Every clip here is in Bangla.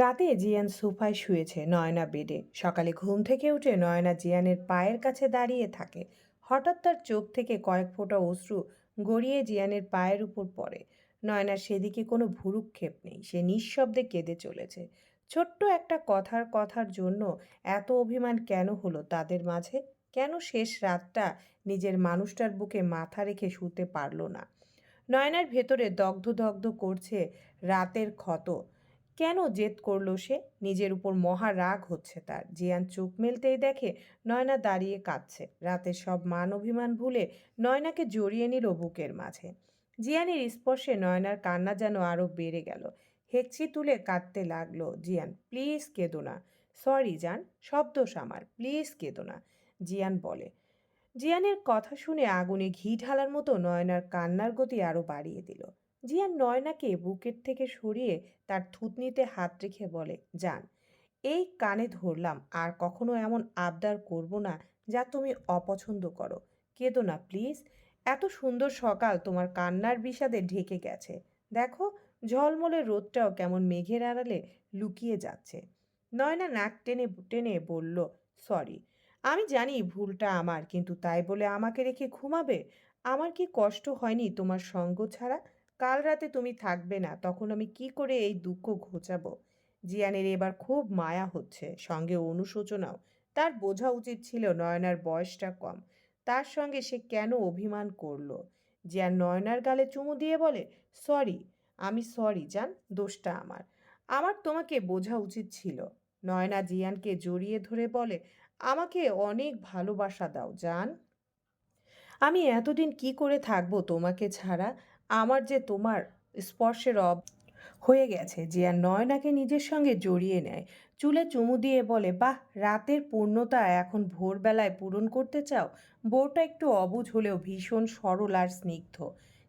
রাতে জিয়ান সোফায় শুয়েছে নয়না বেডে। সকালে ঘুম থেকে উঠে নয়না জিয়ানের পায়ের কাছে দাঁড়িয়ে থাকে। হঠাৎ তার চোখ থেকে কয়েক ফোঁটা অশ্রু গড়িয়ে জিয়ানের পায়ের উপর পড়ে। নয়নার সেদিকে কোনো ভুরুক্ষেপ নেই, সে নিঃশব্দে কেঁদে চলেছে। ছোট্ট একটা কথার কথার জন্য এত অভিমান কেন হলো তাদের মাঝে? কেন শেষ রাতটা নিজের মানুষটার বুকে মাথা রেখে শুতে পারল না? নয়নার ভেতরে দগ্ধ দগ্ধ করছে রাতের ক্ষত। কেন জেদ করল সে? নিজের উপর মহা রাগ হচ্ছে তার। জিয়ান চোখ মেলতেই দেখে নয়না দাঁড়িয়ে কাঁদছে। রাতে সব মান অভিমান ভুলে নয়নাকে জড়িয়ে নিল বুকের মাঝে। জিয়ানের স্পর্শে নয়নার কান্না যেন আরও বেড়ে গেল। হেঁচি তুলে কাঁদতে লাগল জিয়ান। প্লিজ কেঁদো না। সরি জান সব দোষ আমার প্লিজ কেঁদো না, জিয়ান বলে। জিয়ানের কথা শুনে আগুনে ঘি ঢালার মতো নয়নার কান্নার গতি আরও বাড়িয়ে দিল। জিয়ান নয়নাকে বুকের থেকে সরিয়ে তার থুতনিতে হাত রেখে বলে, যান, এই কানে ধরলাম, আর কখনো এমন আবদার করব না যা তুমি অপছন্দ করো। কেঁদো না, প্লিজ। এত সুন্দর সকাল তোমার কান্নার বিষাদে ঢেকে গেছে। দেখো, ঝলমলে রোদটাও কেমন মেঘের আড়ালে লুকিয়ে যাচ্ছে। নয়না নাক টেনে টেনে বলল, সরি, আমি জানি ভুলটা আমার, কিন্তু তাই বলে আমাকে রেখে ঘুমাবে? আমার কি কষ্ট হয়নি তোমার সঙ্গ ছাড়া? কাল রাতে তুমি থাকবে না, তখন আমি কি করে এই দুঃখ ঘোচাবো? জিয়ানের এবার খুব মায়া হচ্ছে, সঙ্গে অনুশোচনাও। তার বোঝা উচিত ছিল নয়নার বয়সটা কম। তার সঙ্গে সে কেন অভিমান করল? জিয়ান নয়নার গালে চুমু দিয়ে বলে, সরি, আমি সরি, জান, দোষটা আমার। আমার তোমাকে বোঝা উচিত ছিল। নয়না জিয়ানকে জড়িয়ে ধরে বলে, আমাকে অনেক ভালোবাসা দাও, জান। আমি এতদিন কি করে থাকব তোমাকে ছাড়া? আমার যে তোমার স্পর্শের অব হয়ে গেছে জিয়া নয়নাকে নিজের সঙ্গে জড়িয়ে নেয়। চুলে চুমু দিয়ে বলে, বাহ, রাতের পূর্ণতা এখন ভোরবেলায় পূরণ করতে চাও? বউটা একটু অবুঝ হলেও ভীষণ সরল আর স্নিগ্ধ,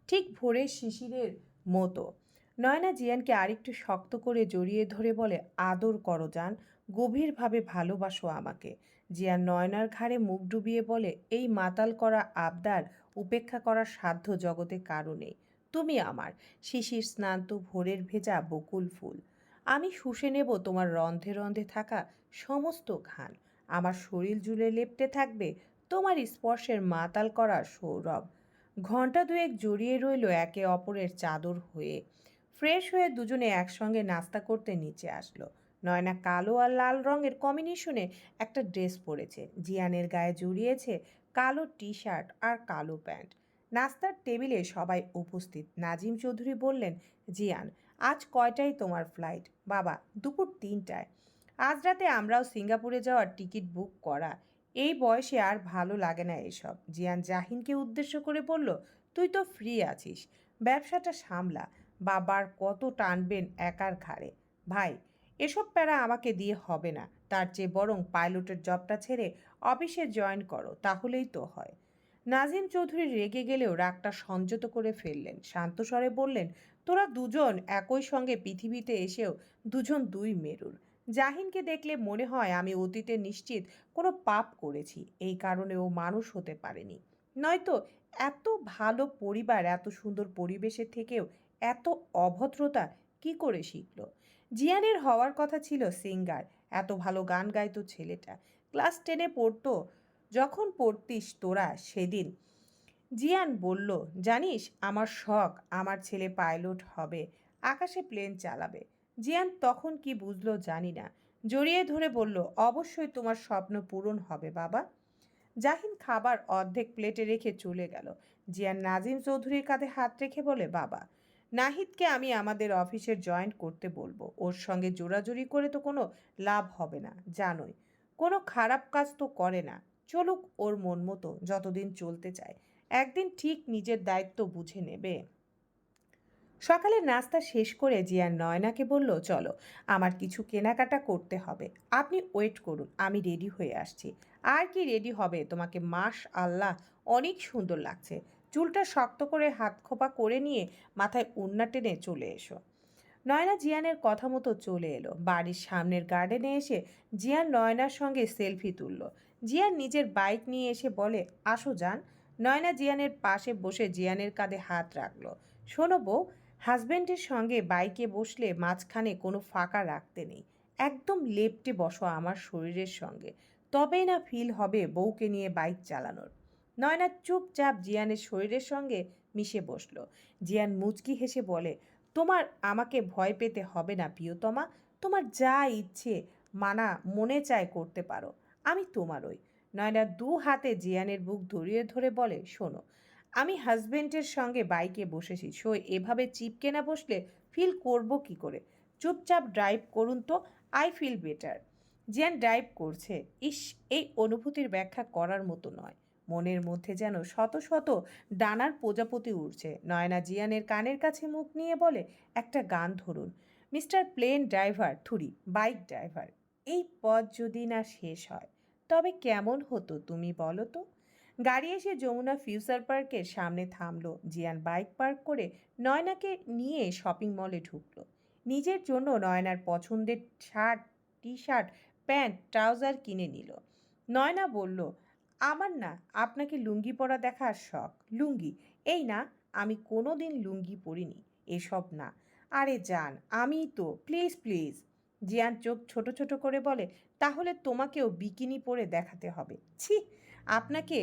ঠিক ভোরের শিশিরের মতো। নয়না জিয়ানকে আরেকটু শক্ত করে জড়িয়ে ধরে বলে, আদর করো যান গভীরভাবে ভালোবাসো আমাকে। জিয়ান নয়নার ঘাড়ে মুখ ডুবিয়ে বলে, এই মাতাল করা আবদার উপেক্ষা করার সাধ্য জগতে কারও নেই। তুমি আমার। শিশির স্নান্ত ভোরের ভেজা বকুল ফুল। আমি শুষে নেব তোমার রন্ধে রন্ধে থাকা সমস্ত ঘান আমার শরীর জুড়ে লেপ্টে থাকবে তোমার স্পর্শের মাতাল করা সৌরভ। ঘণ্টা দুয়েক জড়িয়ে রইল একে অপরের চাদর হয়ে। ফ্রেশ হয়ে দুজনে একসঙ্গে নাস্তা করতে নিচে আসলো। নয়না কালো আর লাল রঙের কম্বিনেশনে একটা ড্রেস পরেছে। জিয়ানের গায়ে জড়িয়েছে কালো টি শার্ট আর কালো প্যান্ট। নাস্তার টেবিলে সবাই উপস্থিত। নাজিম চৌধুরী বললেন, জিয়ান, আজ কয়টায় তোমার ফ্লাইট? বাবা, দুপুর তিনটায়। আজ রাতে আমরাও সিঙ্গাপুরে যাওয়ার টিকিট বুক করা। এই বয়সে আর ভালো লাগে না এসব। জিয়ান জাহিনকে উদ্দেশ্য করে বলল, তুই তো ফ্রি আছিস। ব্যবসাটা সামলা। বাবার কত টানবেন একার ঘাড়ে। ভাই, এসব প্যারা আমাকে দিয়ে হবে না। তার চেয়ে বরং পাইলটের জবটা ছেড়ে অফিসে জয়েন করো, তাহলেই তো হয়। নাজিম চৌধুরী রেগে গেলেও রাগটা সংযত করে ফেললেন। শান্ত স্বরে বললেন, তোরা দুজন একই সঙ্গে পৃথিবীতে এসেও দুজন দুই মেরুর। জাহিনকে দেখলে মনে হয় আমি অতীতে নিশ্চিত কোনো পাপ করেছি। এই কারণে ও মানুষ হতে পারেনি। নয়তো এত ভালো পরিবার, এত সুন্দর পরিবেশে থেকেও এত অভদ্রতা কি করে শিখল? জিয়ানের হওয়ার কথা ছিল সিঙ্গার। এত ভালো গান গাইতো ছেলেটা। ক্লাস টেনে পড়তো যখন পড়তিস তোরা সেদিন। জিয়ান বলল, জানিস, আমার শখ আমার ছেলে পাইলট হবে, আকাশে প্লেন চালাবে। জিয়ান তখন কি বুঝলো জানি না, জড়িয়ে ধরে বলল, অবশ্যই তোমার স্বপ্ন পূরণ হবে বাবা। জাহিন খাবার অর্ধেক প্লেটে রেখে চলে গেল। জিয়ান নাজিম চৌধুরীর কাঁধে হাত রেখে বলে, বাবা, নাহিদকে আমি আমাদের অফিসের জয়েন করতে বলব। ওর সঙ্গে জোরাজুরি করে তো কোনো লাভ হবে না, জানোই। কোনো খারাপ কাজ তো করে না। চলুক ওর মন মতো, যতদিন চলতে চায়। একদিন ঠিক নিজের দায়িত্ব বুঝে নেবে। সকালে নাস্তা শেষ করে জিয়ান নয়নাকে বলল, চলো, আমার কিছু কেনাকাটা করতে হবে। আপনি ওয়েট করুন, আমি রেডি হয়ে আসছি। আর কি রেডি হবে? তোমাকে মাস আল্লাহ, অনেক সুন্দর লাগছে। চুলটা শক্ত করে হাত খোপা করে নিয়ে মাথায় উন্না টেনে চলে এসো। নয়না জিয়ানের কথা মতো চলে এলো। বাড়ির সামনের গার্ডেনে এসে জিয়ান নয়নার সঙ্গে সেলফি তুলল। জিয়ান নিজের বাইক নিয়ে এসে বলে, আসো যান। নয়না জিয়ানের পাশে বসে জিয়ানের কাঁধে হাত রাখল। শোনো বউ, হাজবেন্ডের সঙ্গে বাইকে বসলে মাঝখানে কোনো ফাঁকা রাখতে নেই। একদম লেপটে বসো আমার শরীরের সঙ্গে। তবেই না ফিল হবে বউকে নিয়ে বাইক চালানোর। নয়না চুপচাপ জিয়ানের শরীরের সঙ্গে মিশে বসল। জিয়ান মুচকি হেসে বলে, তোমার আমাকে ভয় পেতে হবে না, প্রিয়তমা। তোমার যা ইচ্ছে মানা, মনে চায় করতে পারো। আমি তোমারই। নয়না দু হাতে জিয়ানের বুক ধরিয়ে ধরে বলে, শোনো, আমি হাজবেন্ডের সঙ্গে বাইকে বসেছি, সো এভাবে চিপকে না বসলে ফিল করব কি করে? চুপচাপ ড্রাইভ করুন তো, I feel better. Zian drive করছে। ইস, এই অনুভূতির ব্যাখ্যা করার মতো নয়। মনের মধ্যে যেন শত শত ডানার প্রজাপতি উড়ছে। নয়না জিয়ানের কানের কাছে মুখ নিয়ে বলে, একটা গান ধরুন। মিস্টার প্লেন ড্রাইভার, থুরি, বাইক ড্রাইভার, এই পথ যদি না শেষ হয় তবে কেমন হতো তুমি বলো তো? গাড়ি এসে যমুনা ফিউচার পার্কের সামনে থামলো। জিয়ান বাইক পার্ক করে নয়নাকে নিয়ে শপিং মলে ঢুকলো। নিজের জন্য নয়নার পছন্দের shirt T shirt pant, trouser কিনে নিল। নয়না বলল, আমার না আপনাকে লুঙ্গি পরা দেখার শখ। লুঙ্গি? এই না, আমি কোনো দিন লুঙ্গি পরিনি। এসব না। আরে যান আমি তো, প্লিজ প্লিজ। জিয়ান চোখ ছোট ছোট করে বলে তাহলে তোমাকেও বিকিনি পরে দেখাতে হবে। ছি, আপনাকে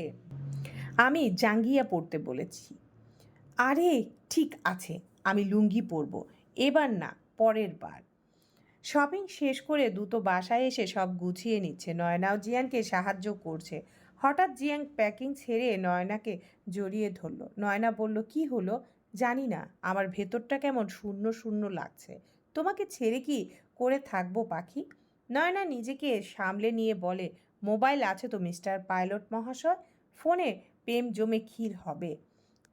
আমি জাঙ্গিয়া পরতে বলেছি। আরে, ঠিক আছে, আমি লুঙ্গি পরব। এবার না, পরের বার। শপিং শেষ করে দ্রুত বাসায় এসে সব গুছিয়ে নিচ্ছে। নয়নাও জিয়ানকে সাহায্য করছে। হঠাৎ জিয়াং প্যাকিং ছেড়ে নয়নাকে জড়িয়ে ধরলো। নয়না বলল, কি হলো? জানি না, আমার ভেতরটা কেমন শূন্য শূন্য লাগছে। তোমাকে ছেড়ে কি করে থাকব পাখি? নয়না নিজেকে সামলে নিয়ে বলে, মোবাইল আছে তো, মিস্টার পাইলট মহাশয়? ফোনে প্রেম জমে ক্ষীর হবে।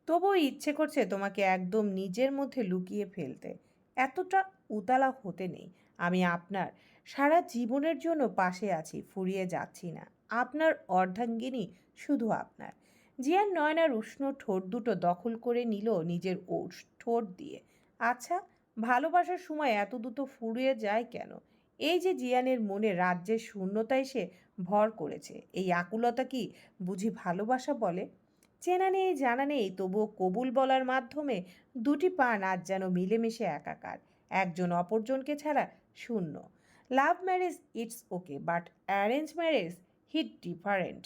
তবুও ইচ্ছে করছে তোমাকে একদম নিজের মধ্যে লুকিয়ে ফেলতে। এতটা উতালা হতে নেই। আমি আপনার সারা জীবনের জন্য পাশে আছি, ফুরিয়ে যাচ্ছি না। আপনার অর্ধাঙ্গিনী শুধু আপনার। জিয়ান নয়নার উষ্ণ ঠোঁট দুটো দখল করে নিল নিজের ঠোঁট দিয়ে। আচ্ছা ভালোবাসার সময় এত দ্রুত ফুরিয়ে যায় কেন? এই যে জিয়ানের মনে রাজ্যের শূন্যতা এসে ভর করেছে, এই আকুলতা কি বুঝি ভালোবাসা বলে? চেনা নেই, জানা নেই, তবুও কবুল বলার মাধ্যমে দুটি পান আজ যেন মিলেমিশে একাকার, একজন অপরজনকে ছাড়া শূন্য। Love marriage it's okay, but arrange marriage it different.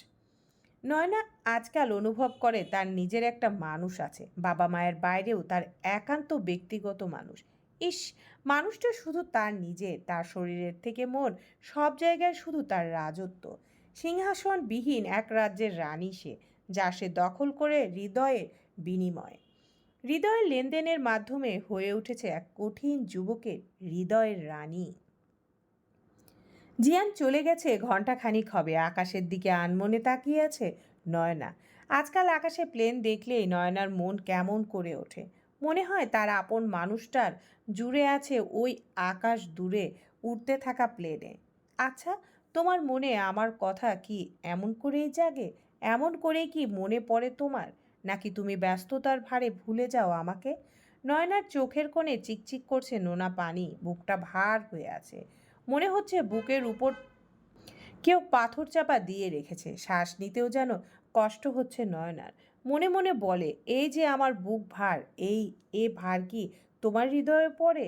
Nayna আজকাল অনুভব করে তার নিজের একটা মানুষ আছে বাবা মায়ের বাইরেও তার একান্ত ব্যক্তিগত মানুষ। ইস, মানুষটা শুধু তার নিজে, তার শরীরের থেকে মন সব জায়গায় শুধু তার রাজত্ব। সিংহাসনবিহীন এক রাজ্যের রানী সে, যা সে দখল করে হৃদয়ের বিনিময়। হৃদয়ের লেনদেনের মাধ্যমে হয়ে উঠেছে এক কঠিন যুবকের হৃদয়ের রানী। জিয়ান চলে গেছে ঘন্টাখানিক হবে, আকাশের দিকে আনমনে তাকিয়ে আছে নয়না। আজকাল আকাশে প্লেন দেখলেই নয়নার মন কেমন করে ওঠে। মনে হয় তার আপন মানুষটার জুড়ে আছে ওই আকাশ দূরে উড়তে থাকা প্লেনে আচ্ছা তোমার মনে আমার কথা কি এমন করেই জাগে? এমন করেই কি মনে পড়ে তোমার? নাকি তুমি ব্যস্ততার ভারে ভুলে যাও আমাকে? নয়নার চোখের কোণে চিকচিক করছে নোনা পানি, বুকটা ভার হয়ে আছে। মনে হচ্ছে বুকের উপর কেউ পাথর চাপা দিয়ে রেখেছে। শ্বাস নিতেও যেন কষ্ট হচ্ছে নয়নার। মনে মনে বলে, এই যে আমার বুক ভার, এই, এ ভার কি তোমার হৃদয়ে পড়ে?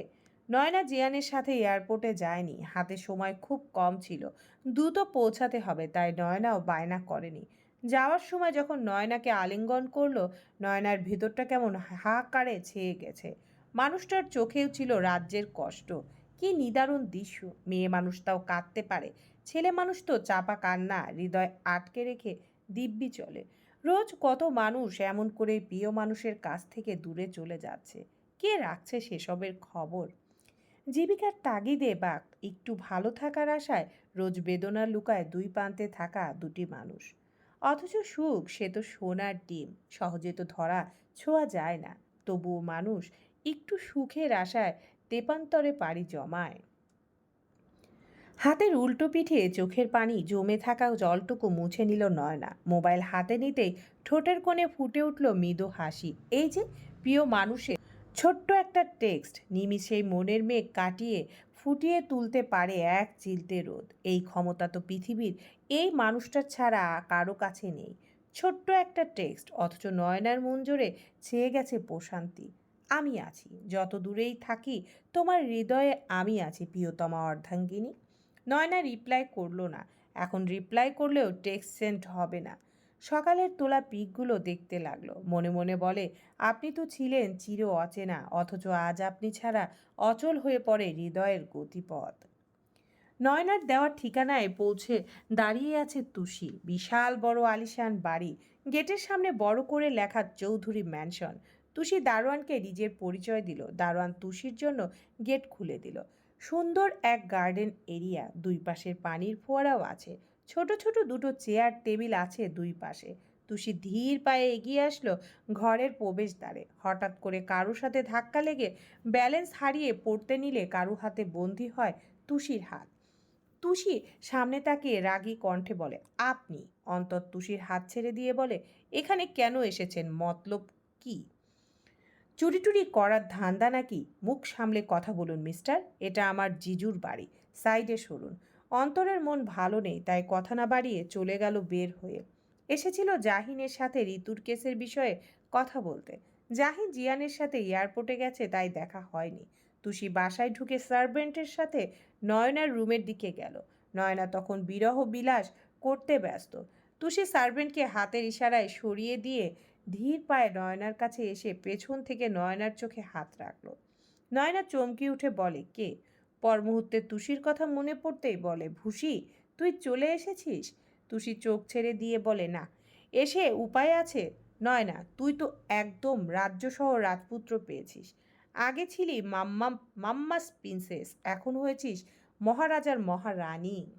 নয়না জিয়ানের সাথে এয়ারপোর্টে যায়নি, হাতে সময় খুব কম ছিল, দ্রুত পৌঁছাতে হবে, তাই নয়নাও বায়না করেনি। যাওয়ার সময় যখন নয়নাকে আলিঙ্গন করল, নয়নার ভিতরটা কেমন হাহাকারে ছেয়ে গেছে। মানুষটার চোখেও ছিল রাজ্যের কষ্ট। কি নিদারুণ দৃশ্য, মেয়ে মানুষ তাও কাঁদতে পারে, ছেলে মানুষ তো চাপা কান্না, হৃদয় আটকে রেখে দিব্যি চলে। রোজ কত মানুষ এমন করে প্রিয় মানুষের কাছ থেকে দূরে চলে যাচ্ছে? কে রাখছে সেসবের খবর? জীবিকার তাগিদে বা একটু ভালো থাকার আশায় রোজ বেদনা লুকায় দুই প্রান্তে থাকা দুটি মানুষ। অথচ সুখ, সে তো সোনার ডিম, সহজে তো ধরা ছোঁয়া যায় না। তবুও মানুষ একটু সুখের আশায় তেপান্তরে পাড়ি জমায়। হাতের উল্টো পিঠে চোখের পানি জমে থাকা জলটুকু মুছে নিল নয়না। মোবাইল হাতে নিতেই ঠোঁটের কোণে ফুটে উঠল মৃদু হাসি। এই যে প্রিয় মানুষের ছোট্ট একটা টেক্সট নিমিষেই মনের মেঘ কাটিয়ে ফুটিয়ে তুলতে পারে এক চিলতে রোদ। এই ক্ষমতা তো পৃথিবীর এই মানুষটার ছাড়া কারও কাছে নেই। ছোট্ট একটা টেক্সট, অথচ নয়নার মন জোরে ছেয়ে গেছে প্রশান্তি। আমি আছি, যত দূরেই থাকি, তোমার হৃদয়ে আমি আছি, প্রিয়তমা অর্ধাঙ্গিনী। নয়না রিপ্লাই করল না। এখন রিপ্লাই করলেও টেক্সট সেন্ট হবে না। সকালের তোলা পিকগুলো দেখতে লাগল। মনে মনে বলে, আপনি তো ছিলেন চির অচেনা, অথচ আজ আপনি ছাড়া অচল হয়ে পড়ে হৃদয়ের গতিপথ। নয়নার দেওয়ার ঠিকানায় পৌঁছে দাঁড়িয়ে আছে তুষি। বিশাল বড় আলিশান বাড়ি। গেটের সামনে বড় করে লেখা চৌধুরী ম্যানশন তুষি দারোয়ানকে নিজের পরিচয় দিল। দারোয়ান তুষির জন্য গেট খুলে দিল। সুন্দর এক গার্ডেন এরিয়া। দুই পাশের পানির ফোয়ারাও আছে। ছোট ছোট দুটো চেয়ার টেবিল আছে দুই পাশে। তুষি ধীর পায়ে এগিয়ে আসলো ঘরের প্রবেশদ্বারে। হঠাৎ করে কারুর সাথে ধাক্কা লেগে ব্যালেন্স হারিয়ে পড়তে নিলে কারু হাতে বন্দি হয় তুষির হাত। তুষি সামনে তাকে রাগী কণ্ঠে বলে, আপনি? অন্তর তুষির হাত ছেড়ে দিয়ে বলে, এখানে কেন এসেছেন? মতলব কি? চুরি টুরি করার ধান্দা নাকি মুখ সামলে কথা বলুন, মিস্টার। এটা আমার জিজুর বাড়ি। সাইডে সরুন। অন্তরের মন ভালো নেই, তাই কথা না বাড়িয়ে চলে গেল বের হয়ে। এসেছিল জাহিনের সাথে ঋতুর কেসের বিষয়ে কথা বলতে। জাহিন জিয়ানের সাথে এয়ারপোর্টে গেছে, তাই দেখা হয়নি। তুষি বাসায় ঢুকে সার্ভেন্টের সাথে নয়নার রুমের দিকে গেল। নয়না তখন বিরহ বিলাস করতে ব্যস্ত। তুষি সার্ভেন্টকে হাতের ইশারায় সরিয়ে দিয়ে ধীর পায়ে নয়নার কাছে এসে পেছন থেকে নয়নার চোখে হাত রাখল। নয়না চমকে উঠে বলে, কে? পর মুহূর্তে তুষির কথা মনে পড়তেই বলে ভুসি তুই চলে এসেছিস? তুষি চোখ ছেড়ে দিয়ে বলে, না, এসে উপায় আছে? নয় না তুই তো একদম রাজ্যসহ রাজপুত্র পেয়েছিস। আগে ছিলি মাম্মা মাম্মাস প্রিন্সেস, এখন হয়েছিস মহারাজার মহারানী।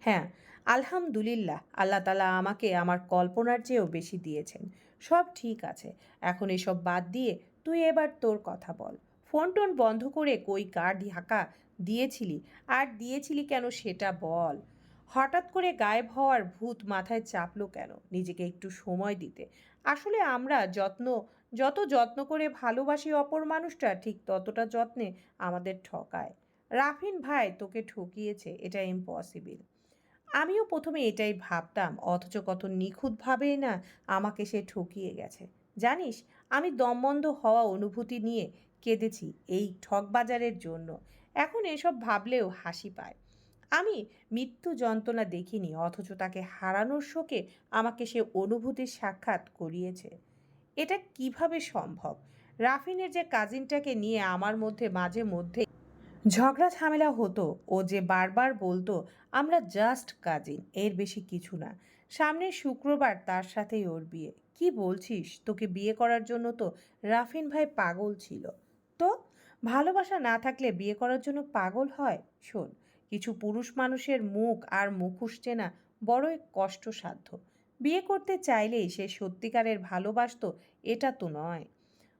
হ্যাঁ আলহামদুলিল্লাহ, আল্লাহ তালা আমাকে আমার কল্পনার চেয়েও বেশি দিয়েছেন। সব ঠিক আছে, এখন এসব বাদ দিয়ে তুই এবার তোর কথা বল। ফোন টোন বন্ধ করে কই কার ঢাকা দিয়েছিলি, আর দিয়েছিলি কেন সেটা বল। হঠাৎ করে গায়েব হওয়ার ভূত মাথায় চাপলো কেন নিজেকে একটু সময় দিতে? আসলে আমরা যত্ন, যত যত্ন করে ভালোবাসি অপর মানুষটা, ঠিক ততটা যত্নে আমাদের ঠকায়। রাফিন ভাই তোকে ঠকিয়েছে, এটা ইম্পসিবল আমিও প্রথমে এটাই ভাবতাম, অথচ কত নিখুঁতভাবে না আমাকে সে ঠকিয়ে গেছে। জানিস, আমি দমবন্ধ হওয়া অনুভূতি নিয়ে কেঁদেছি এই ঠকবাজারের জন্য। এখন এসব ভাবলেও হাসি পায়। আমি মৃত্যু যন্ত্রণা দেখিনি, অথচ তাকে হারানোর শোকে আমাকে সে অনুভূতির সাক্ষাৎ করিয়েছে। এটা কীভাবে সম্ভব? রাফিনের যে কাজিনটাকে নিয়ে আমার মধ্যে মাঝে মধ্যে ঝগড়া ঝামেলা হতো। ও যে বারবার বলতো, আমরা জাস্ট কাজিন এর বেশি কিছু না। সামনের শুক্রবার তার সাথেই ওর বিয়ে। কি বলছিস? তোকে বিয়ে করার জন্য তো রাফিন ভাই পাগল ছিল। তো ভালোবাসা না থাকলে বিয়ে করার জন্য পাগল হয়? শোন, কিছু পুরুষ মানুষের মুখ আর মুখোশ চেনা বড়ই কষ্টসাধ্য। বিয়ে করতে চাইলেই সে সত্যিকারের ভালোবাসতো, এটা তো নয়।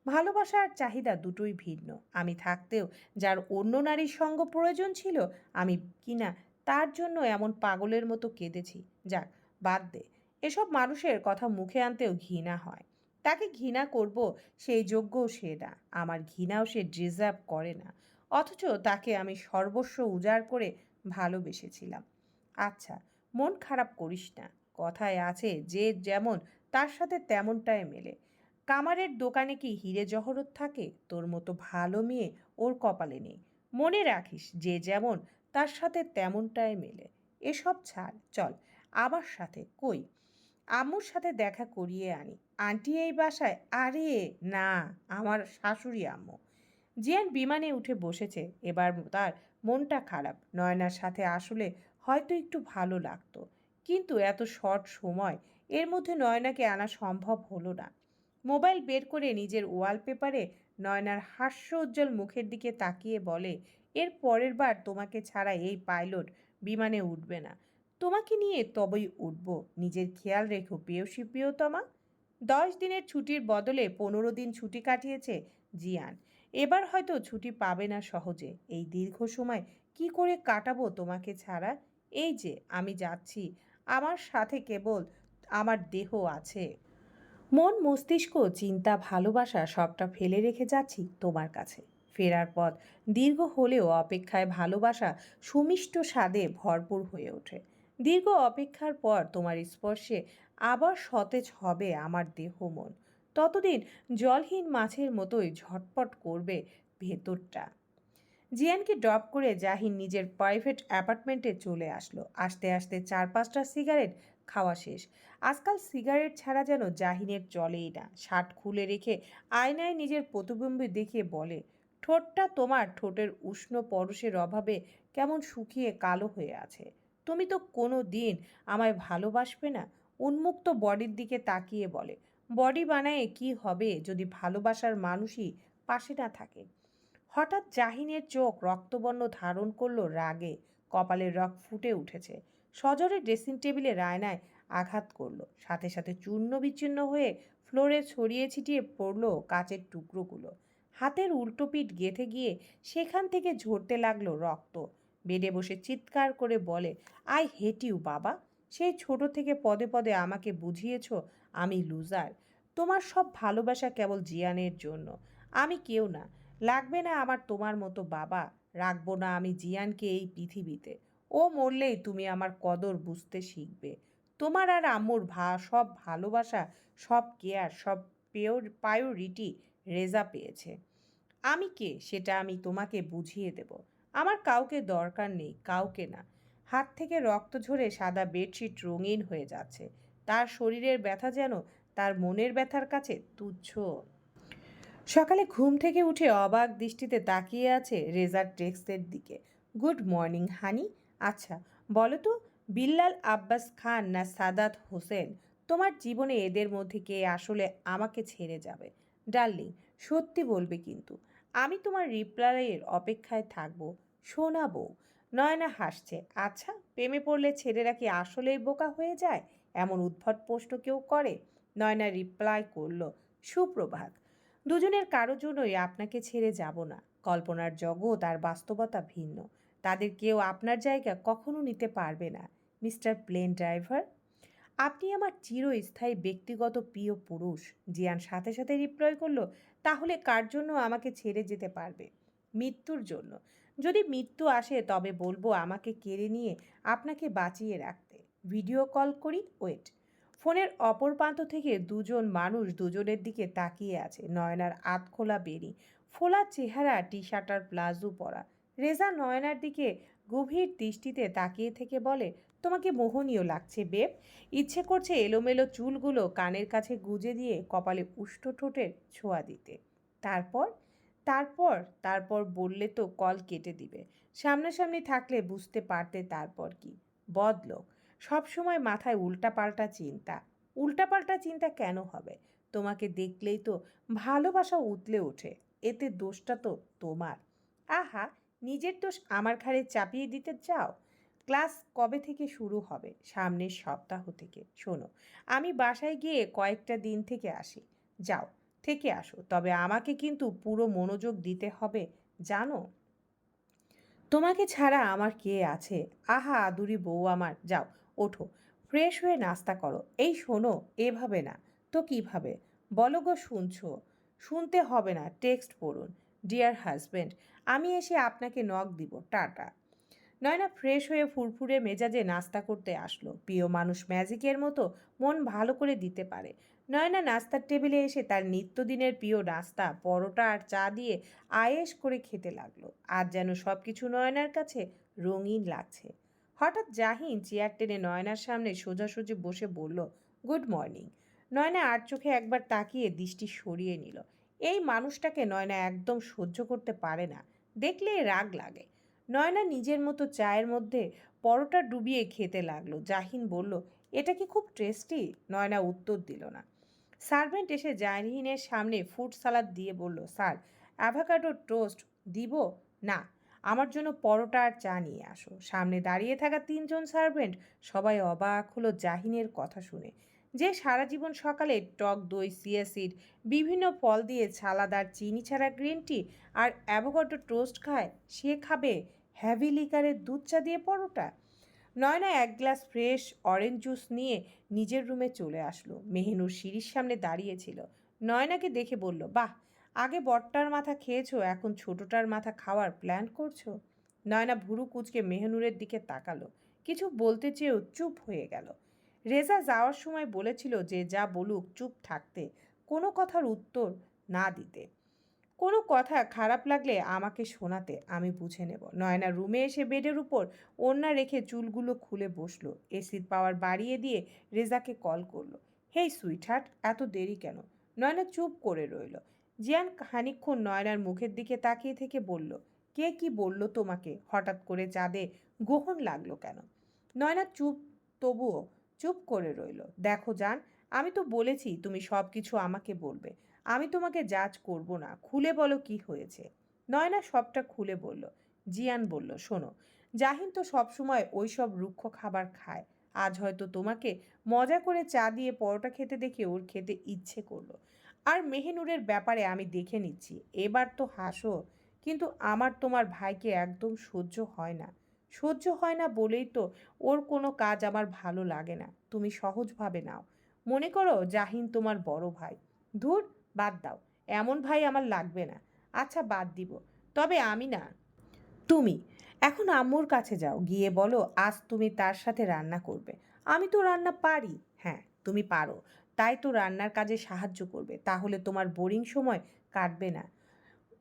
ভালোবাসা আর চাহিদা দুটোই ভিন্ন। আমি থাকতেও যার অন্য নারীর সঙ্গ প্রয়োজন ছিল, আমি কিনা তার জন্য এমন পাগলের মতো কেঁদেছি। যাক, বাদ দে, এসব মানুষের কথা মুখে আনতেও ঘৃণা হয়। তাকে ঘৃণা করব সেই যোগ্যও সে না, আমার ঘৃণাও সে ডিজার্ভ করে না। অথচ তাকে আমি সর্বস্ব উজাড় করে ভালোবেসেছিলাম। আচ্ছা মন খারাপ করিস না, কথায় আছে যে যেমন, তার সাথে তেমনটাই মেলে। কামারের দোকানে কি হিরে জহরত থাকে? তোর মতো ভালো মেয়ে ওর কপালে নেই। মনে রাখিস, যে যেমন তার সাথে তেমনটাই মেলে। এসব ছাড়, চল, আমার সাথে, কই? আম্মুর সাথে দেখা করিয়ে আনি। আন্টি এই বাসায়? আরে, না, আমার শাশুড়ি আম্মু। জিয়ান বিমানে উঠে বসেছে, এবার তার মনটা খারাপ। নয়নার সাথে আসলে হয়তো একটু ভালো লাগতো। কিন্তু এত শর্ট সময়, এর মধ্যে নয়নাকে আনা সম্ভব হলো না। মোবাইল বের করে নিজের ওয়ালপেপারে নয়নার হাস্য উজ্জ্বল মুখের দিকে তাকিয়ে বলে, এর পরের বার তোমাকে ছাড়া এই পাইলট বিমানে উঠবে না। তোমাকে নিয়ে তবেই উঠব। নিজের খেয়াল রেখো প্রিয়সী প্রিয়তমা। দশ দিনের ছুটির বদলে পনেরো দিন ছুটি কাটিয়েছে জিয়ান। এবার হয়তো ছুটি পাবে না সহজে। এই দীর্ঘ সময় কি করে কাটাবো তোমাকে ছাড়া? এই যে, আমি যাচ্ছি। আমার সাথে কেবল আমার দেহ আছে। মন মস্তিষ্ক চিন্তা ভালোবাসা সবটা ফেলে রেখে যাচ্ছি তোমার কাছে। ফেরার পথ দীর্ঘ হলেও অপেক্ষায় ভালোবাসা সুমিষ্ট স্বাদে ভরপুর হয়ে ওঠে। দীর্ঘ অপেক্ষার পর তোমার স্পর্শে আবার সতেজ হবে আমার দেহ মন। ততদিন জলহীন মাছের মতোই ঝটপট করবে ভেতরটা। জিয়ানকে ড্রপ করে জাহিন নিজের প্রাইভেট অ্যাপার্টমেন্টে চলে আসলো। আসতে আসতে চার পাঁচটা সিগারেট খাওয়া শেষ। আজকাল সিগারেট ছাড়া যেন জাহিনের চলেই না। শার্ট খুলে রেখে আয়নায় নিজের প্রতিবিম্ব দেখে বলে, ঠোঁটটা তোমার ঠোঁটের উষ্ণ পরশের অভাবে কেমন শুকিয়ে কালো হয়ে আছে। তুমি তো কোনো দিন আমায় ভালোবাসবে না। উন্মুক্ত বডির দিকে তাকিয়ে বলে, বডি বানায় কি হবে যদি ভালোবাসার মানুষই পাশে না থাকে? হঠাৎ জাহিনের চোখ রক্তবর্ণ ধারণ করল রাগে। কপালের রক ফুটে উঠেছে। সজরে ড্রেসিং টেবিলে রায়নায় আঘাত করল। সাথে সাথে চূর্ণ বিচ্ছিন্ন হয়ে ফ্লোরে ছড়িয়ে ছিটিয়ে পড়ল কাচের টুকরোগুলো। হাতের উল্টো পিঠ গেঁথে গিয়ে সেখান থেকে ঝরতে লাগল রক্ত। বেডে বসে চিৎকার করে বলে, আই হেট ইউ, বাবা! সেই ছোট থেকে পদে পদে আমাকে বুঝিয়েছ আমি লুজার। তোমার সব ভালোবাসা কেবল জিয়ানের জন্য। আমি কেউ না। লাগবে না আমার তোমার মতো বাবা। রাখব না আমি জিয়ানকে এই পৃথিবীতে। ও মরলেই তুমি আমার কদর বুঝতে শিখবে। তোমার আর আম্মুর ভা, সব ভালোবাসা, সব কেয়ার, সব পেওর প্রায়োরিটি রেজা পেয়েছে। আমি কে সেটা আমি তোমাকে বুঝিয়ে দেব। আমার কাউকে দরকার নেই, কাউকে না। হাত থেকে রক্ত ঝরে সাদা বেডশিট রঙিন হয়ে যাচ্ছে। তার শরীরের ব্যথা যেন তার মনের ব্যথার কাছে তুচ্ছ। সকালে ঘুম থেকে উঠে অবাক দৃষ্টিতে তাকিয়ে আছে রেজার টেক্সটের দিকে। Good morning, honey. আচ্ছা বলো তো বিল্লাল আব্বাস খান না সাদাত হোসেন? তোমার জীবনে এদের মধ্যে কে আসলে আমাকে ছেড়ে যাবে? ডার্লিং, সত্যি বলবে কিন্তু। আমি তোমার রিপ্লাইয়ের অপেক্ষায় থাকব। শোনাবো নয়না হাসছে। আচ্ছা প্রেমে পড়লে ছেলেরা কি আসলেই বোকা হয়ে যায়? এমন উদ্ভট প্রশ্ন কেউ করে? নয়না রিপ্লাই করল, সুপ্রভাত। দুজনের কারও জন্যই আপনাকে ছেড়ে যাব না। কল্পনার জগৎ আর বাস্তবতা ভিন্ন। তাদের কেউ আপনার জায়গা কখনো নিতে পারবে না। মিস্টার প্লেন ড্রাইভার, আপনি আমার চিরস্থায়ী ব্যক্তিগত প্রিয় পুরুষ, জিয়ান সাথে সাথে রিপ্লয় করল, তাহলে কার জন্য আমাকে ছেড়ে যেতে পারবে? মৃত্যুর জন্য। যদি মৃত্যু আসে, তবে বলব আমাকে কেড়ে নিয়ে আপনাকে বাঁচিয়ে রাখতে। ভিডিও কল করি, ওয়েট। ফোনের অপর প্রান্ত থেকে দুজন মানুষ দুজনের দিকে তাকিয়ে আছে, নয়নার আতখোলা বেরি, ফোলা চেহারা টি শার্ট আর প্লাজো পরা। রেজা নয়নার দিকে গভীর দৃষ্টিতে তাকিয়ে থেকে বলে, তোমাকে মোহনীয় লাগছে, বেব। ইচ্ছে করছে এলোমেলো চুলগুলো কানের কাছে গুজে দিয়ে কপালে উষ্ঠ ঠোঁটের ছোঁয়া দিতে। তারপর? তারপর? তারপর বললে তো কল কেটে দিবে। সামনাসামনি থাকলে বুঝতে পারতে তারপর কি? বদলোক। সবসময় মাথায় উল্টাপাল্টা চিন্তা। উল্টাপাল্টা চিন্তা কেন হবে? তোমাকে দেখলেই তো ভালোবাসা উতলে ওঠে। এতে দোষটা তো তোমার। আহা! নিজের দোষ আমার ঘাড়ে চাপিয়ে দিতে চাও? ক্লাস কবে থেকে শুরু হবে? সামনের সপ্তাহ থেকে। শোনো, আমি বাসায় গিয়ে কয়েকটা দিন থেকে আসি। যাও, থেকে আসো। তবে আমাকে কিন্তু পুরো মনোযোগ দিতে হবে, জানো? তোমাকে ছাড়া আমার কে আছে? আহা, আদুরি বউ আমার। যাও, ওঠো। ফ্রেশ হয়ে নাস্তা করো। এই শোনো, এভাবে না। তো কীভাবে? বলো গো, শুনছো? শুনতে হবে না, টেক্সট পড়ুন। ডিয়ার হাজব্যান্ড আমি এসে আপনাকে নক দিব, টাটা। নয়না ফ্রেশ হয়ে ফুরফুরে মেজাজে নাস্তা করতে আসলো। প্রিয় মানুষ ম্যাজিকের মতো মন ভালো করে দিতে পারে। নয়না নাস্তার টেবিলে এসে তার নিত্যদিনের প্রিয় নাস্তা, পরোটা আর চা দিয়ে আয়েস করে খেতে লাগল। আর যেন সব কিছু নয়নার কাছে রঙিন লাগছে। হঠাৎ জাহিন চেয়ার টেনে নয়নার সামনে সোজাসুজি বসে বলল গুড মর্নিং নয়না আর চোখে একবার তাকিয়ে দৃষ্টি সরিয়ে নিল। এই মানুষটাকে নয়না একদম সহ্য করতে পারে না। দেখলে রাগ লাগে। নয়না নিজের মতো চায়ের মধ্যে পরোটা ডুবিয়ে খেতে লাগল। জাহিন বলল, এটা কি খুব টেস্টি নয়না উত্তর দিল না। সার্ভেন্ট এসে জাহিনের সামনে ফুড সালাদ দিয়ে বলল, স্যার, অ্যাভাকাডো টোস্ট দিব? না, আমার জন্য পরোটা আর চা নিয়ে আসো। সামনে দাঁড়িয়ে থাকা তিনজন সার্ভেন্ট সবাই অবাক হলো জাহিনের কথা শুনে। যে সারা জীবন সকালে টক দই সিয়াসিড বিভিন্ন ফল দিয়ে ছালাদার চিনি ছাড়া গ্রিন টি আর অ্যাভোকাডো টোস্ট খায়, সে খাবে হ্যাভি লিকারের দুধ চা দিয়ে পরোটা। নয়না এক গ্লাস ফ্রেশ অরেঞ্জ জুস নিয়ে নিজের রুমে চলে আসলো। মেহনুর সিঁড়ির সামনে দাঁড়িয়েছিল। নয়নাকে দেখে বলল, বাহ, আগে বটটার মাথা খেয়েছো, এখন ছোটটার মাথা খাওয়ার প্ল্যান করছ? নয়না ভুরু কুচকে মেহনুরের দিকে তাকালো। কিছু বলতে চেয়েও চুপ হয়ে গেল। রেজা যাওয়ার সময় বলেছিল যে যা বলুক চুপ থাকতে, কোনো কথার উত্তর না দিতে। কোনো কথা খারাপ লাগলে আমাকে শোনাতে আমি বুঝে নেব। নয়না রুমে এসে বেডের উপর ওড়না রেখে চুলগুলো খুলে বসল। এসির পাওয়ার বাড়িয়ে দিয়ে রেজাকে কল করল। হেই সুইটহার্ট, এত দেরি কেন? নয়না চুপ করে রইল। জিয়ান খানিকক্ষণ নয়নার মুখের দিকে তাকিয়ে থেকে বলল, কে কি বলল তোমাকে? হঠাৎ করে চাঁদে গ্রহণ লাগল কেন? নয়না চুপ, তবুও চুপ করে রইল। দেখো যান আমি তো বলেছি তুমি সব কিছু আমাকে বলবে। আমি তোমাকে জাজ করব না। খুলে বলো কি হয়েছে? নয়না সবটা খুলে বলল। জিয়ান বলল, শোনো, জাহিন তো সবসময় ওই সব রুক্ষ খাবার খায়। আজ হয়তো তোমাকে মজা করে চা দিয়ে পরোটা খেতে দেখে ওর খেতে ইচ্ছে করল। আর মেহেনুরের ব্যাপারে আমি দেখে নিচ্ছি। এবার তো হাসো, কিন্তু আমার তোমার ভাইকে একদম সহ্য হয় না। সহ্য হয় না বলেই তো ওর কোনো কাজ আমার ভালো লাগে না। তুমি সহজভাবে নাও। মনে করো জাহিন তোমার বড় ভাই। ধুর, বাদ দাও। এমন ভাই আমার লাগবে না। আচ্ছা বাদ দিব। তবে আমি না। তুমি, এখন আম্মুর কাছে যাও। গিয়ে বলো, আজ তুমি তার সাথে রান্না করবে। আমি তো রান্না পারি। হ্যাঁ তুমি পারো। তাই তো রান্নার কাজে সাহায্য করবে। তাহলে তোমার বোরিং সময় কাটবে না।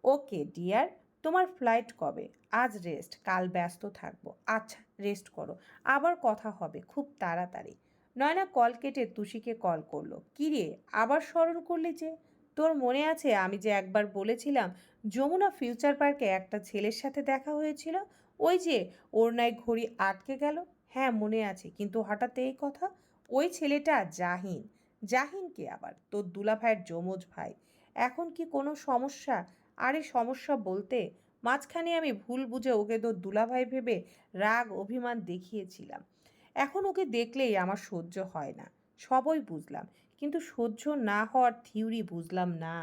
ওকে ডিয়ার তোমার ফ্লাইট কবে? আজ রেস্ট কাল ব্যস্ত থাকব। আচ্ছা রেস্ট করো। আবার কথা হবে, খুব তাড়াতাড়ি। নয়না কল কেটে তুষিকে কল করল। কিরে, আবার স্মরণ করলি যে? তোর মনে আছে আমি যে একবার বলেছিলাম, যমুনা ফিউচার পার্কে একটা ছেলের সাথে দেখা হয়েছিল? ওই যে, ওর নাই ঘড়ি আটকে গেল? হ্যাঁ মনে আছে। কিন্তু হঠাৎ এই কথা? ওই ছেলেটা জাহিন। জাহিন কে আবার? তোর দুলা ভাইয়ের যমজ ভাই। এখন কি কোনো সমস্যা? আরে সমস্যা বলতে মাঝখানে আমি ভুল বুঝে ওকে তো দুলাভাই ভেবে রাগ, অভিমান দেখিয়েছিলাম। এখন ওকে দেখলেই আমার সহ্য হয় না। সবই বুঝলাম, কিন্তু সহ্য না হওয়ার থিওরি বুঝলাম না।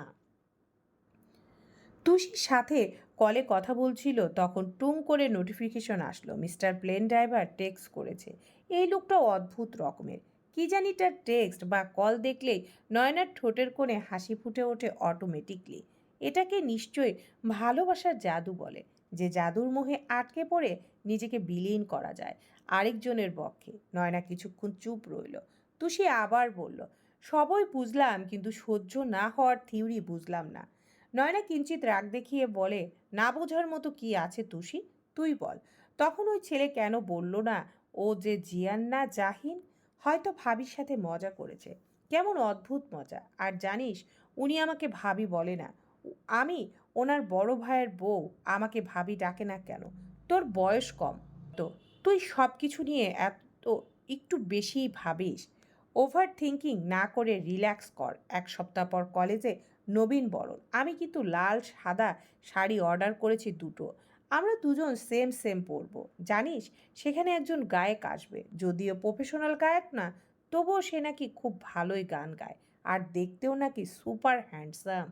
তুষির সাথে কলে কথা বলছিল, তখন টুং করে নোটিফিকেশন আসলো, মিস্টার প্লেন ড্রাইভার টেক্সট করেছে। এই লোকটা অদ্ভুত রকমের। কি জানি তার টেক্সট বা কল দেখলেই নয়নার ঠোঁটের কোণে হাসি ফুটে ওঠে অটোমেটিকলি এটাকে নিশ্চয়ই ভালোবাসার জাদু বলে, যে জাদুর মোহে আটকে পড়ে নিজেকে বিলীন করা যায় আরেকজনের পক্ষে। নয়না কিছুক্ষণ চুপ রইল। তুষি আবার বলল, সবই বুঝলাম, কিন্তু সহ্য না হওয়ার থিওরি বুঝলাম না। নয়না কিঞ্চিত রাগ দেখিয়ে বলে, না বোঝার মতো কি আছে তুষি? তুই বল। তখন ওই ছেলে কেন বলল না, ও যে জিয়ান না জাহিন? হয়তো ভাবির সাথে মজা করেছে। কেমন অদ্ভুত মজা। আর জানিস, উনি আমাকে ভাবি বলে না। আমি ওনার বড় ভাইয়ের বউ, আমাকে ভাবি ডাকে না কেন? তোর বয়স কম তো, তুই সব কিছু নিয়ে এত একটু বেশিই ভাবিস। ওভার থিঙ্কিং না করে রিল্যাক্স কর, এক সপ্তাহ পর কলেজে নবীন বরণ। আমি কিন্তু লাল সাদা শাড়ি অর্ডার করেছি দুটো। আমরা দুজন সেম সেম পরবো। জানিস, সেখানে একজন গায়ক আসবে। যদিও প্রফেশনাল গায়ক না, তবুও সে নাকি খুব ভালোই গান গায়। আর দেখতেও নাকি সুপার হ্যান্ডসাম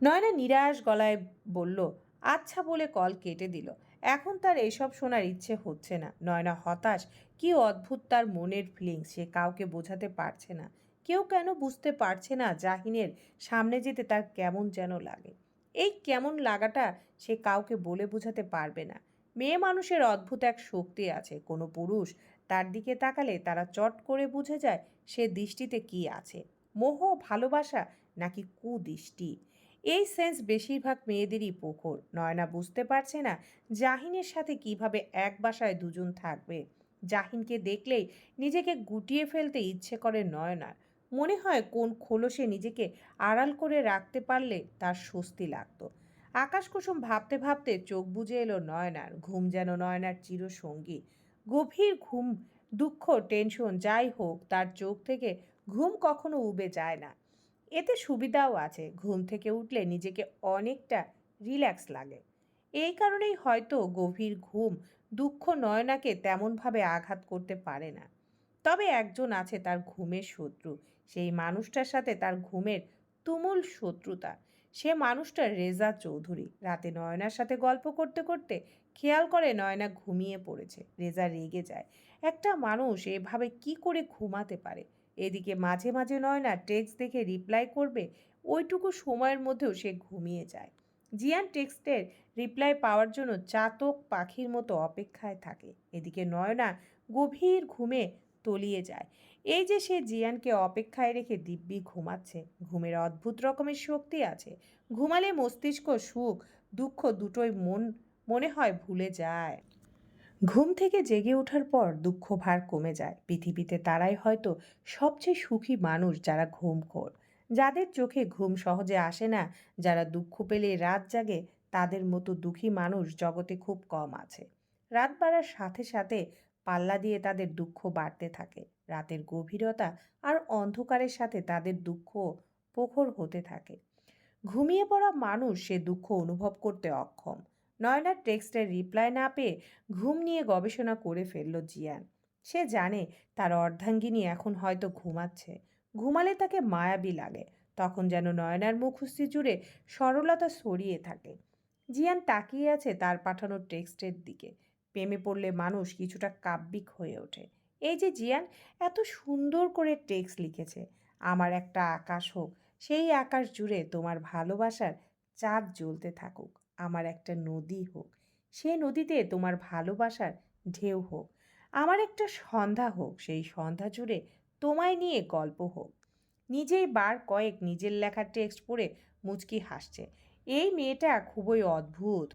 নয়না নিরাশ গলায় বলল আচ্ছা বলে কল কেটে দিল। এখন তার এসব শোনার ইচ্ছে হচ্ছে না। নয়না হতাশ, কি অদ্ভুত তার মনের ফিলিংস সে কাউকে বোঝাতে পারছে না। কেউ কেন বুঝতে পারছে না জাহিনের সামনে যেতে তার কেমন যেন লাগে। এই কেমন লাগাটা সে কাউকে বলে বোঝাতে পারবে না। মেয়ে মানুষের অদ্ভুত এক শক্তি আছে। কোনো পুরুষ তার দিকে তাকালে তারা চট করে বুঝে যায় সে দৃষ্টিতে কি আছে। মোহ, ভালোবাসা নাকি কুদৃষ্টি? এই সেন্স বেশিরভাগ মেয়েদেরই প্রখর নয়না বুঝতে পারছে না জাহিনের সাথে কীভাবে এক বাসায় দুজন থাকবে। জাহিনকে দেখলেই নিজেকে গুটিয়ে ফেলতে ইচ্ছে করে নয়নার। মনে হয় কোন খোলসে নিজেকে আড়াল করে রাখতে পারলে তার স্বস্তি লাগতো। আকাশ কুসুম ভাবতে ভাবতে চোখ বুজে এলো নয়নার। ঘুম যেন নয়নার চিরসঙ্গী। গভীর ঘুম, দুঃখ, টেনশন, যাই হোক, তার চোখ থেকে ঘুম কখনো উবে যায় না। এতে সুবিধাও আছে। ঘুম থেকে উঠলে নিজেকে অনেকটা রিল্যাক্স লাগে। এই কারণেই হয়তো গভীর ঘুম দুঃখ নয়নাকে তেমনভাবে আঘাত করতে পারে না। তবে একজন আছে তার ঘুমের শত্রু। সেই মানুষটার সাথে তার ঘুমের তুমুল শত্রুতা। সে মানুষটা রেজা চৌধুরী। রাতে নয়নার সাথে গল্প করতে করতে খেয়াল করে নয়না ঘুমিয়ে পড়েছে। রেজা রেগে যায়। একটা মানুষ এভাবে কি করে ঘুমাতে পারে? এদিকে মাঝে মাঝে নয়না টেক্সট দেখে রিপ্লাই করবে, ওইটুকু সময়ের মধ্যেও সে ঘুমিয়ে যায়। জিয়ান টেক্সটের রিপ্লাই পাওয়ার জন্য চাতক পাখির মতো অপেক্ষায় থাকে। এদিকে নয়না গভীর ঘুমে তলিয়ে যায়। এই যে সে জিয়ানকে অপেক্ষায় রেখে দিব্যি ঘুমাচ্ছে, ঘুমের অদ্ভুত রকমের শক্তি আছে। ঘুমালে মস্তিষ্ক সুখ, দুঃখ দুটোই মন, মনে হয় ভুলে যায়। ঘুম থেকে জেগে ওঠার পর দুঃখ ভার কমে যায়। পৃথিবীতে তারাই হয়তো সবচেয়ে সুখী মানুষ যারা ঘুমখোর। যাদের চোখে ঘুম সহজে আসে না, যারা দুঃখ পেলে রাত জাগে, তাদের মতো দুঃখী মানুষ জগতে খুব কম আছে। রাত বাড়ার সাথে সাথে পাল্লা দিয়ে তাদের দুঃখ বাড়তে থাকে। রাতের গভীরতা আর অন্ধকারের সাথে তাদের দুঃখ প্রখর হতে থাকে। ঘুমিয়ে পড়া মানুষ সে দুঃখ অনুভব করতে অক্ষম। নয়নার টেক্সটের রিপ্লাই না পেয়ে ঘুম নিয়ে গবেষণা করে ফেলল জিয়ান। সে জানে তার অর্ধাঙ্গিনী এখন হয়তো ঘুমাচ্ছে। ঘুমালে তাকে মায়াবী লাগে, তখন যেন নয়নার মুখশ্রী জুড়ে সরলতা ছড়িয়ে থাকে। জিয়ান তাকিয়ে আছে তার পাঠানো টেক্সটের দিকে। প্রেমে পড়লে মানুষ কিছুটা কাব্যিক হয়ে ওঠে। এই যে জিয়ান, এত সুন্দর করে টেক্সট লিখেছে। আমার একটা আকাশ হোক, সেই আকাশ জুড়ে তোমার ভালোবাসার চাঁদ জ্বলতে থাকুক। আমার একটা নদী হোক সে নদীতে তোমার ভালোবাসার ঢেউ হোক, আমার একটা সন্ধ্যা হোক, সেই সন্ধ্যা জুড়ে তোমায় নিয়ে গল্প হোক। নিজেই বার কয়েক নিজের লেখা টেক্সট পড়ে মুচকি হাসছে। এই মেয়েটা খুবই অদ্ভুত।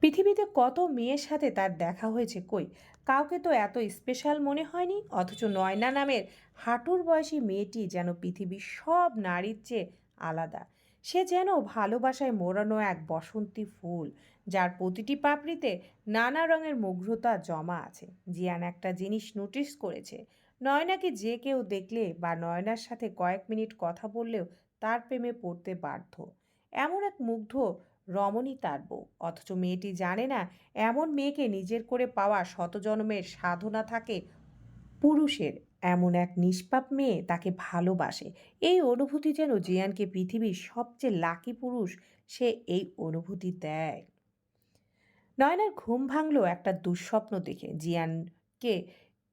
পৃথিবীতে কত মেয়ের সাথে তার দেখা হয়েছে কই? কাউকে তো এত স্পেশাল মনে হয়নি? অথচ নয়না নামের হাঁটুর বয়সী মেয়েটি যেন পৃথিবীর সব নারীর চেয়ে আলাদা। সে যেন ভালোবাসায় মোড়ানো এক বসন্তী ফুল, যার প্রতিটি পাপড়িতে নানা রঙের মুগ্ধতা জমা আছে। জিয়ান একটা জিনিস নোটিস করেছে। নয়নাকে যে কেউ দেখলে বা নয়নার সাথে কয়েক মিনিট কথা বললেও তার প্রেমে পড়তে বাধ্য। এমন এক মুগ্ধ রমণী তার বউ। অথচ মেয়েটি জানে না, এমন মেয়েকে নিজের করে পাওয়া শতজন্মের সাধনা থাকে পুরুষের। এমন এক নিষ্পাপ মেয়ে তাকে ভালোবাসে। এই অনুভূতি যেন জিয়ানকে পৃথিবীর সবচেয়ে লাকি পুরুষ সে এই অনুভূতি দেয়। নয়নার ঘুম ভাঙলো একটা দুঃস্বপ্ন দেখে। জিয়ানকে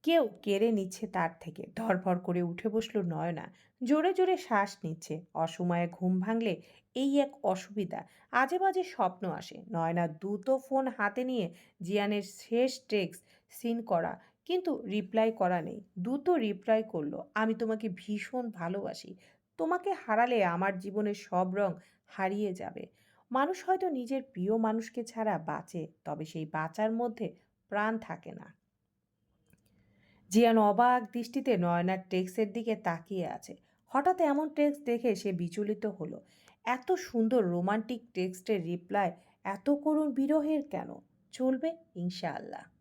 কেউ কেড়ে নিচ্ছে তার থেকে। ধরফর করে উঠে বসল নয়না। জোরে জোরে শ্বাস নিচ্ছে। অসময়ে ঘুম ভাঙলে এই এক অসুবিধা। আজে বাজে স্বপ্ন আসে। নয়না দ্রুত ফোন হাতে নিয়ে জিয়ানের শেষ টেক্সট সিন করা কিন্তু রিপ্লাই করা নেই। দ্রুত রিপ্লাই করল, আমি তোমাকে ভীষণ ভালোবাসি। তোমাকে হারালে আমার জীবনের সব রং হারিয়ে যাবে। মানুষ হয়তো নিজের প্রিয় মানুষকে ছাড়া বাঁচে, তবে সেই বাঁচার মধ্যে প্রাণ থাকে না। জিয়ান অবাক দৃষ্টিতে নয়নার টেক্সের দিকে তাকিয়ে আছে। হঠাৎ এমন টেক্সট দেখে সে বিচলিত হলো। এত সুন্দর রোমান্টিক টেক্সটের রিপ্লাই এত করুণ বিরহের কেন? চলবে ইনশাআল্লাহ।